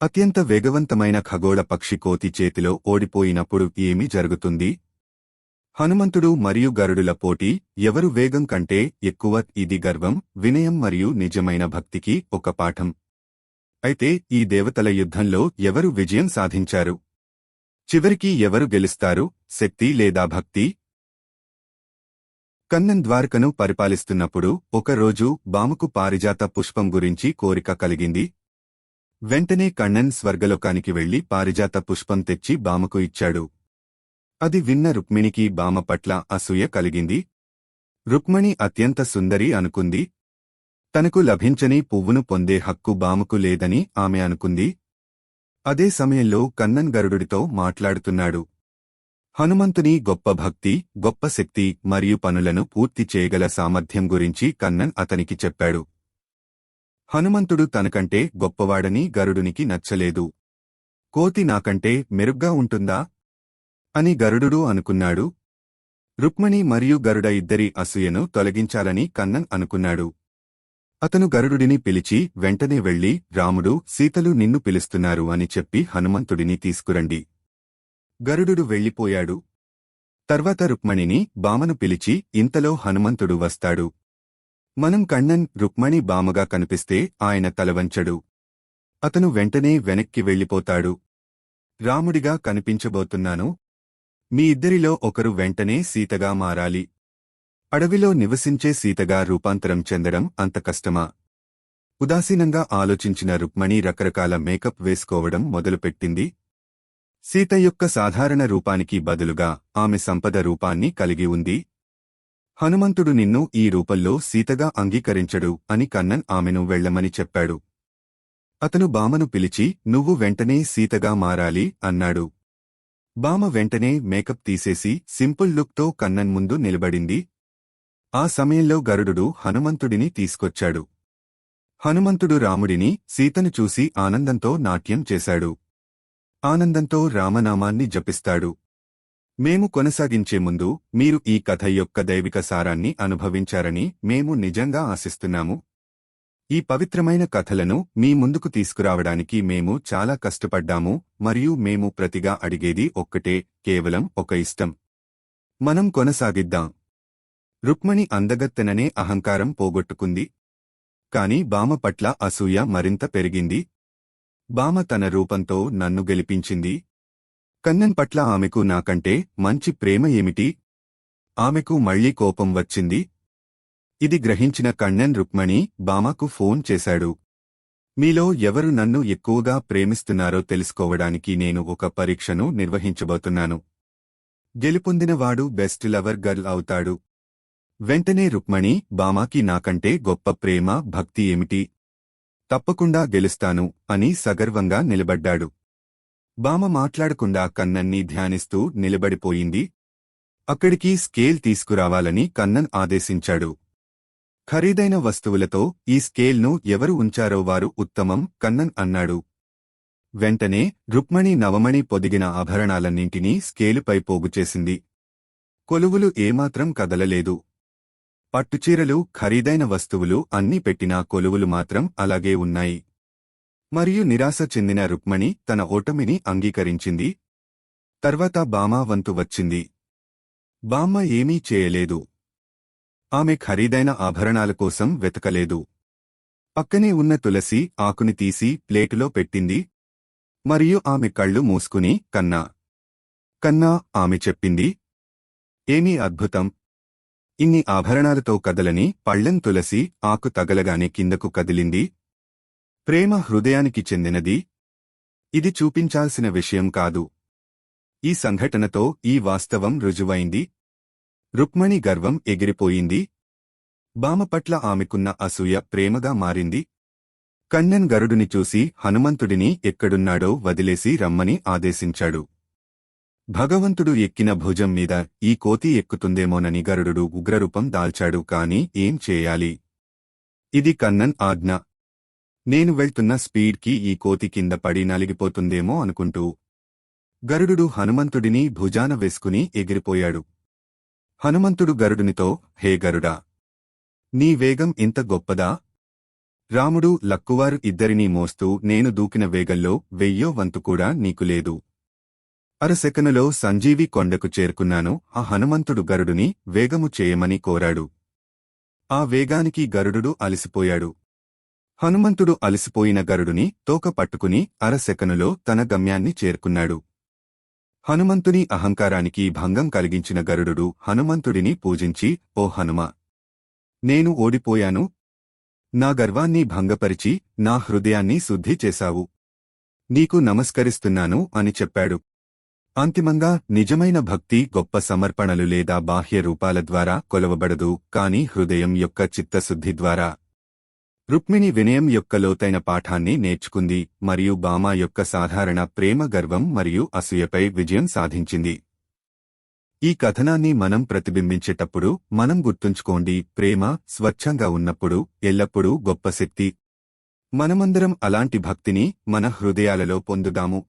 అత్యంత వేగవంతమైన ఖగోళ పక్షి కోతి చేతిలో ఓడిపోయినప్పుడు ఏమి జరుగుతుంది? హనుమంతుడు మరియు గరుడుల పోటీ ఎవరు వేగం కంటే ఎక్కువ? ఇది గర్వం వినయం మరియు నిజమైన భక్తికి ఒక పాఠం. అయితే ఈ దేవతల యుద్ధంలో ఎవరు విజయం సాధించారు? చివరికి ఎవరు గెలుస్తారు? శక్తి లేదా భక్తి? కన్నన్ ద్వారకను పరిపాలిస్తున్నప్పుడు ఒకరోజు బాముకు పారిజాత పుష్పం గురించి కోరిక కలిగింది. వెంటనే కണ്ണన్ స్వర్గలోకానికి వెళ్ళి పారిజాత పుష్పం తెచ్చి బామకు ఇచ్చాడు. అది విన్న రుక్మిణికి బామ పట్ల అసూయ కలిగింది. రుక్మిణి అత్యంత సుందరి అనుకుంది. తనకు లభించని పువ్వును పొందే హక్కు బామకు లేదని ఆమె అనుకుంది. అదే సమయంలో కన్నన్ గరుడుడితో మాట్లాడుతున్నాడు. హనుమంతుని గొప్ప భక్తి గొప్ప శక్తి మరియు పనులను పూర్తి చేయగల సామర్థ్యం గురించి కన్నన్ అతనికి చెప్పాడు. హనుమంతుడు తనకంటే గొప్పవాడని గరుడునికి నచ్చలేదు. కోతి నాకంటే మెరుగ్గా ఉంటుందా? అని గరుడు అనుకున్నాడు. రుక్మణి మరియు గరుడ ఇద్దరి అసూయను తొలగించాలని కన్నన్ అనుకున్నాడు. అతను గరుడుడిని పిలిచి వెంటనే వెళ్ళి రాముడు సీతలు నిన్ను పిలుస్తున్నారు అని చెప్పి హనుమంతుడిని తీసుకురండి. గరుడు వెళ్ళిపోయాడు. తర్వాత రుక్మణిని బామను పిలిచి ఇంతలో హనుమంతుడు వస్తాడు. మనం కണ്ണన్ రుక్మణి బామగా కనిపిస్తే ఆయన తలవంచడు. అతను వెంటనే వెనక్కి వెళ్ళిపోతాడు. రాముడిగా కనిపించబోతున్నాను. మీ ఇద్దరిలో ఒకరు వెంటనే సీతగా మారాలి. అడవిలో నివసించే సీతగా రూపాంతరం చెందడం అంత కష్టమా? ఉదాసీనంగా ఆలోచించిన రుక్మణి రకరకాల మేకప్ వేసుకోవడం మొదలుపెట్టింది. సీత యొక్క సాధారణ రూపానికి బదులుగా ఆమె సంపద రూపాన్ని కలిగి ఉంది. హనుమంతుడు నిన్ను ఈ రూపంలో సీతగా అంగీకరించడు అని కన్నన్ ఆమెను వెళ్ళమని చెప్పాడు. అతను బామను పిలిచి నువ్వు వెంటనే సీతగా మారాలి అన్నాడు. బామ వెంటనే మేకప్ తీసేసి సింపుల్ లుక్తో కన్నన్ ముందు నిలబడింది. ఆ సమయంలో గరుడు హనుమంతుడిని తీసుకొచ్చాడు. హనుమంతుడు రాముడిని సీతను చూసి ఆనందంతో నాట్యం చేశాడు. ఆనందంతో రామనామాన్ని జపిస్తాడు. మేము కొనసాగించే ముందు మీరు ఈ కథ యొక్క దైవిక సారాన్ని అనుభవించారని మేము నిజంగా ఆశిస్తున్నాము. ఈ పవిత్రమైన కథలను మీ ముందుకు తీసుకురావడానికి మేము చాలా కష్టపడ్డాము మరియు మేము ప్రతిగా అడిగేది ఒక్కటే కేవలం ఒక ఇష్టం. మనం కొనసాగిద్దాం. రుక్మణి అందగత్తెననే అహంకారం పోగొట్టుకుంది. కాని బామ పట్ల అసూయ మరింత పెరిగింది. బామ తన రూపంతో నన్ను గెలిపించింది. కన్నన్ పట్ల ఆమెకు నాకంటే మంచి ప్రేమ ఏమిటి? ఆమెకు మళ్ళీ కోపం వచ్చింది. ఇది గ్రహించిన కన్నన్ రుక్మణి బామాకు ఫోన్ చేశాడు. మీలో ఎవరు నన్ను ఎక్కువగా ప్రేమిస్తున్నారో తెలుసుకోవడానికి నేను ఒక పరీక్షను నిర్వహించబోతున్నాను. గెలుపొందినవాడు బెస్ట్ లవర్ గర్ల్ అవుతాడు. వెంటనే రుక్మణి బామాకి నాకంటే గొప్ప ప్రేమ భక్తి ఏమిటి? తప్పకుండా గెలుస్తాను అని సగర్వంగా నిలబడ్డాడు. బామ మాట్లాడకుండా కన్నన్ని ధ్యానిస్తూ నిలబడిపోయింది. అక్కడికి స్కేల్ తీసుకురావాలని కన్నన్ ఆదేశించాడు. ఖరీదైన వస్తువులతో ఈ స్కేల్ను ఎవరు ఉంచారో వారు ఉత్తమం కన్నన్ అన్నాడు. వెంటనే రుక్మణి నవమణి పొదిగిన ఆభరణాలన్నింటినీ స్కేలుపై పోగుచేసింది కొలువులు ఏమాత్రం కదలలేదు. పట్టుచీరలు ఖరీదైన వస్తువులు అన్నీ పెట్టినా కొలువులు మాత్రం అలాగే ఉన్నాయి. మరియు నిరాశ చెందిన రుక్మణి తన ఓటమిని అంగీకరించింది. తర్వాత బామా వంతు వచ్చింది. బామ్మ ఏమీ చేయలేదు. ఆమె ఖరీదైన ఆభరణాల కోసం వెతకలేదు. పక్కనే ఉన్న తులసి ఆకుని తీసి ప్లేటులో పెట్టింది. మరియు ఆమె కళ్ళు మూసుకుని కన్నా. కన్నా ఆమె చెప్పింది. ఏమీ అద్భుతం. ఇన్ని ఆభరణాలతో కదలని పళ్ళెం తులసి ఆకు తగలగానే కిందకు కదిలింది. ప్రేమ హృదయానికి చెందినది? ఇది చూపించాల్సిన విషయం కాదు. ఈ సంఘటనతో ఈ వాస్తవం రుజువైంది. రుక్మణి గర్వం ఎగిరిపోయింది. బామ పట్ల ఆమెకున్న అసూయ ప్రేమగా మారింది. కన్నన్ గరుడుని చూసి హనుమంతుడిని ఎక్కడున్నాడో వదిలేసి రమ్మని ఆదేశించాడు. భగవంతుడు ఎక్కిన భుజం మీద ఈ కోతి ఎక్కుతుందేమోనని గరుడు ఉగ్రరూపం దాల్చాడు కాని ఏం చేయాలి? ఇది కన్నన్ ఆజ్ఞ. నేను వెళ్తున్న స్పీడ్కి ఈ కోతి కింద పడి నలిగిపోతుందేమో అనుకుంటూ గరుడు హనుమంతుడిని భుజాన వేసుకుని ఎగిరిపోయాడు. హనుమంతుడు గరుడునితో హే గరుడా! నీ వేగం ఇంత గొప్పదా? రాముడు లక్కువారు ఇద్దరినీ మోస్తూ నేను దూకిన వేగంలో వెయ్యో వంతు కూడా నీకు లేదు. అరసెకనులో సంజీవి కొండకు చేరుకున్నాను ఆ హనుమంతుడు గరుడుని వేగము చేయమని కోరాడు. ఆ వేగానికి గరుడు అలసిపోయాడు. హనుమంతుడు అలసిపోయిన గరుడుని తోక పట్టుకుని అరసెకనులో తన గమ్యాన్ని చేరుకున్నాడు. హనుమంతుని అహంకారానికి భంగం కలిగించిన గరుడు హనుమంతుడిని పూజించి ఓ హనుమ! నేను ఓడిపోయాను. నా గర్వాన్ని భంగపరిచి నా హృదయాన్ని శుద్ధి చేశావు. నీకు నమస్కరిస్తున్నాను అని చెప్పాడు. అంతిమంగా నిజమైన భక్తి గొప్ప సమర్పణలు లేదా బాహ్య రూపాల ద్వారా కొలవబడదు కాని హృదయం యొక్క చిత్తశుద్ధి ద్వారా. రుక్మిణి వినయం యొక్క లోతైన పాఠాన్ని నేర్చుకుంది మరియు బామా యొక్క సాధారణ ప్రేమ గర్వం మరియు అసూయపై విజయం సాధించింది. ఈ కథనాన్ని మనం ప్రతిబింబించేటప్పుడు మనం గుర్తుంచుకోండి ప్రేమ స్వచ్ఛంగా ఉన్నప్పుడు ఎల్లప్పుడూ గొప్ప శక్తి. మనమందరం అలాంటి భక్తిని మన హృదయాలలో పొందుదాము.